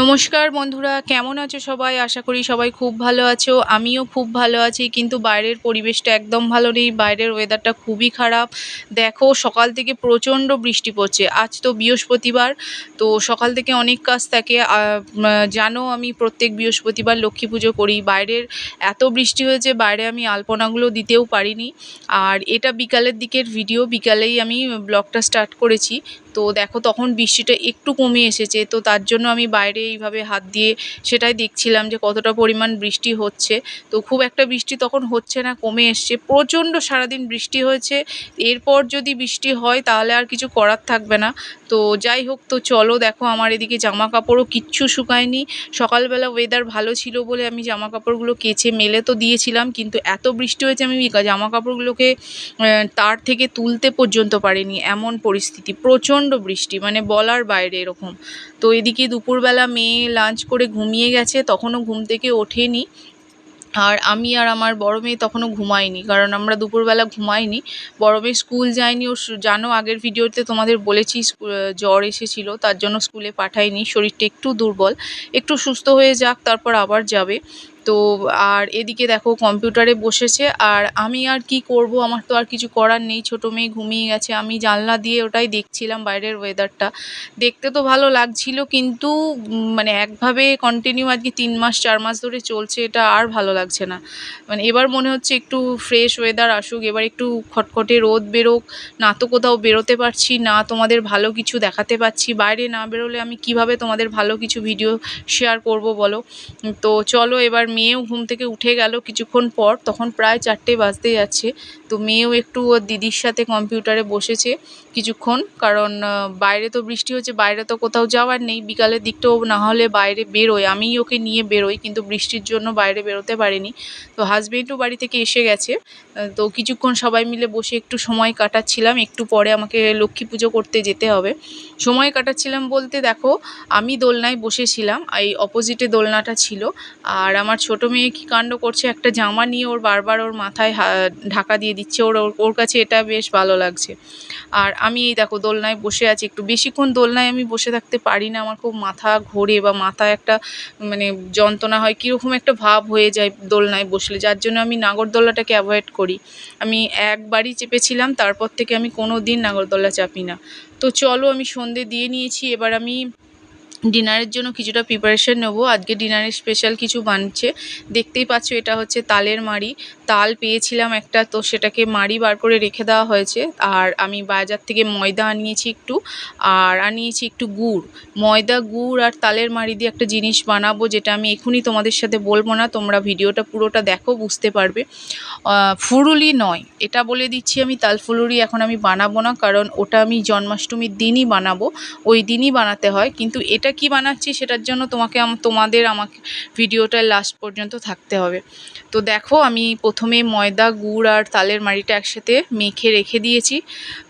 নমস্কার বন্ধুরা, কেমন আছো সবাই? আশা করি সবাই খুব ভালো আছো, আমিও খুব ভালো আছি, কিন্তু বাইরের পরিবেশটা একদম ভালো নেই, বাইরের ওয়েদারটা খুবই খারাপ। দেখো, সকাল থেকে প্রচণ্ড বৃষ্টি পড়ছে, আজ তো বৃহস্পতিবার, তো সকাল থেকে অনেক কাজ থাকে জানো আমি প্রত্যেক বৃহস্পতিবার লক্ষ্মী পুজো করি, বাইরের এত বৃষ্টি হয়েছে, বাইরে আমি আলপনাগুলো দিতেও পারিনি, আর এটা বিকালের দিকের ভিডিও বিকালেই আমি ব্লগটা স্টার্ট করেছি তো দেখো তখন বৃষ্টিটা একটু কমে এসেছে, তো তার জন্য আমি বাইরে এইভাবে হাত দিয়ে সেটাই দেখছিলাম যে কতটা পরিমাণ বৃষ্টি হচ্ছে। তো খুব একটা বৃষ্টি তখন হচ্ছে না, কমে এসছে, প্রচণ্ড সারাদিন বৃষ্টি হয়েছে। এরপর যদি বৃষ্টি হয় তাহলে আর কিছু করার থাকবে না। তো যাই হোক, তো চলো দেখো আমার এদিকে জামা কাপড়ও কিচ্ছু শুকায়নি। সকালবেলা ওয়েদার ভালো ছিল বলে আমি জামা কাপড়গুলো কেচে মেলে তো দিয়েছিলাম, কিন্তু এত বৃষ্টি হয়েছে আমি জামা কাপড়গুলোকে তার থেকে তুলতে পর্যন্ত পারিনি, এমন পরিস্থিতি, প্রচণ্ড বৃষ্টি মানে বলার বাইরে এরকম। তো এদিকে দুপুরবেলা মেয়ে লাঞ্চ করে ঘুমিয়ে গেছে, তখনও ঘুম থেকে ওঠেনি। আর আমি আর আমার বড় মেয়ে তখনও ঘুমাইনি, কারণ আমরা দুপুরবেলা ঘুমাইনি। বড় মেয়ে স্কুল যায়নি, ও জানো, আগের ভিডিওতে তোমাদের বলেছি জ্বর এসেছিল, তার জন্য স্কুলে পাঠাইনি, শরীরটা একটু দুর্বল। একটু সুস্থ হয়ে যাক, তারপর আবার যাবে। তো আর এদিকে দেখো কম্পিউটারে বসেছে, আর আমি আর কি করব? আমার তো আর কিছু করার নেই, ছোটো মেয়ে ঘুমিয়ে গেছে। আমি জানলা দিয়ে ওটাই দেখছিলাম বাইরের ওয়েদারটা দেখতে তো ভালো লাগছিল, কিন্তু মানে একভাবে কন্টিনিউ আজকে তিন মাস, চার মাস ধরে চলছে, এটা আর ভালো লাগছে না। মানে এবার মনে হচ্ছে একটু ফ্রেশ ওয়েদার আসুক, এবার একটু খটখটে রোদ বেরোক। না তো কোথাও বেরোতে পারছি না, তোমাদের ভালো কিছু দেখাতে পারছি বাইরে না বেরোলে আমি কীভাবে তোমাদের ভালো কিছু ভিডিও শেয়ার করব বলো? তো চলো এবার মেয়েও ঘুম থেকে উঠে গেল কিছুক্ষণ পর, তখন প্রায় চারটে বাজতে যাচ্ছে। তো মেয়েও একটু ওর দিদির সাথে কম্পিউটারে বসেছে কিছুক্ষণ, কারণ বাইরে তো বৃষ্টি হচ্ছে, বাইরে তো কোথাও যাওয়ার নেই। বিকালের দিকটাও না হলে বাইরে বেরোয়। আমিই ওকে নিয়ে বেরোই, কিন্তু বৃষ্টির জন্য বাইরে বেরোতে পারিনি। তো হাজবেন্ডও বাড়ি থেকে এসে গেছে। তো কিছুক্ষণ সবাই মিলে বসে একটু সময় কাটাচ্ছিলাম। একটু পরে আমাকে লক্ষ্মী পুজো করতে যেতে হবে। সময় কাটাচ্ছিলাম বলতে দেখো, আমি দোলনায় বসেছিলাম। এই অপোজিটে দোলনাটা ছিল। আর আমার ছোট মেয়ে কি কাণ্ড করছে, একটা জামা নিয়ে ওর বারবার ওর মাথায় ঢাকা দিয়ে দিচ্ছে, ওর, ওর- কাছে এটা বেশ ভালো লাগছে। আর আমি এই দেখো দোলনায় বসে আছি, একটু বেশিক্ষণ দোলনায় আমি বসে থাকতে পারি না, আমার খুব মাথা ঘোরে বা মাথায় একটা মানে যন্ত্রণা হয়, কীরকম একটা ভাব হয়ে যায় দোলনায় বসলে, যার জন্য আমি নাগরদোলাটাকে অ্যাভয়েড করি। আমি একবারই চেপেছিলাম, তারপর থেকে আমি কোনো দিন নাগরদোলা চাপি না। তো চলো আমি সন্ধে দিয়ে নিয়েছি, এবার আমি ডিনারের জন্য কিছুটা প্রিপারেশন নেব। আজকে ডিনারে স্পেশাল কিছু বানছে। দেখতেই পাচ্ছ, এটা হচ্ছে তালের মাড়ি। তাল পেয়েছিলাম একটা, তো সেটাকে মাড়ি বার করে রেখে দেওয়া হয়েছে। আর আমি বাজার থেকে ময়দা আনিয়েছি একটু, আর আনিয়েছি একটু গুড়। ময়দা, গুড় আর তালের মাড়ি দিয়ে একটা জিনিস বানাবো, যেটা আমি এখনই তোমাদের সাথে বলব না। তোমরা ভিডিওটা পুরোটা দেখো, বুঝতে পারবে। ফুরুলি নয়। এটা বলে দিচ্ছি আমি, তাল ফুলুরি এখন আমি বানাবো না, কারণ ওটা আমি জন্মাষ্টমীর দিনই বানাবো। ওই দিনই বানাতে হয়। কিন্তু এটা কি বানাচ্ছি সেটার জন্য তোমাকে তোমাদের আমাকে ভিডিওটা লাস্ট পর্যন্ত থাকতে হবে। তো দেখো, আমি প্রথমে ময়দা, গুড় আর তালের মাড়িটা একসাথে মেখে রেখে দিয়েছি।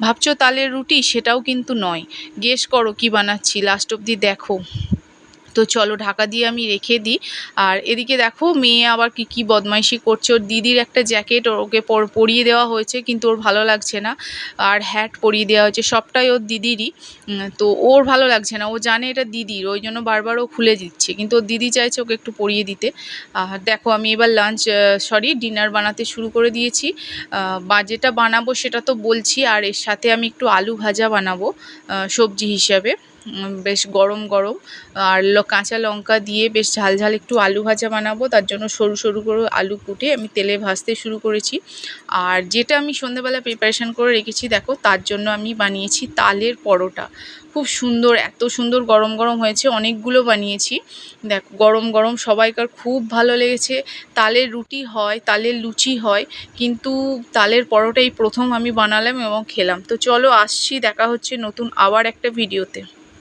ভাবছ তালের রুটি? সেটাও কিন্তু নয়। গেস করো কি বানাচ্ছি। লাস্ট অবধি দেখো। তো চলো ঢাকা দিয়ে আমি রেখে দিই। আর এদিকে দেখো মেয়ে আবার কি কি বদমাইশি করছে। ওর দিদির একটা জ্যাকেট ওকে পর- পরিয়ে দেওয়া হয়েছে, কিন্তু ওর ভালো লাগছে না। আর হ্যাট পরিয়ে দেওয়া হয়েছে, সবটাই ওর দিদিরই। তো ওর ভালো লাগছে না। ও জানে এটা দিদির, ওই জন্য বারবার ও খুলে দিচ্ছে। কিন্তু ওর দিদি চাইছে ওকে একটু পরিয়ে দিতে। আর দেখো আমি এবার লাঞ্চ সরি ডিনার বানাতে শুরু করে দিয়েছি। বা যেটা বানাবো সেটা তো বলছি। আর এর সাথে আমি একটু আলু ভাজা বানাবো সবজি হিসাবে। বেশ গরম গরম। আর কাঁচা লঙ্কা দিয়ে বেশ ঝাল ঝাল একটু আলু ভাজা বানাবো, তার জন্য সরু সরু করে আলু কুটে আমি তেলে ভাজতে শুরু করেছি। আর যেটা আমি সন্ধ্যেবেলা প্রিপারেশান করে রেখেছি, দেখো, তার জন্য আমি বানিয়েছি তালের পরোটা। খুব সুন্দর, এত সুন্দর গরম গরম হয়েছে, অনেকগুলো বানিয়েছি। দেখো, গরম গরম সবাইকার খুব ভালো লেগেছে। তালের রুটি হয়, তালের লুচি হয়, কিন্তু তালের পরোটাই প্রথম আমি বানালাম এবং খেলাম। তো চলো আসছি, দেখা হচ্ছে নতুন আবার একটা ভিডিওতে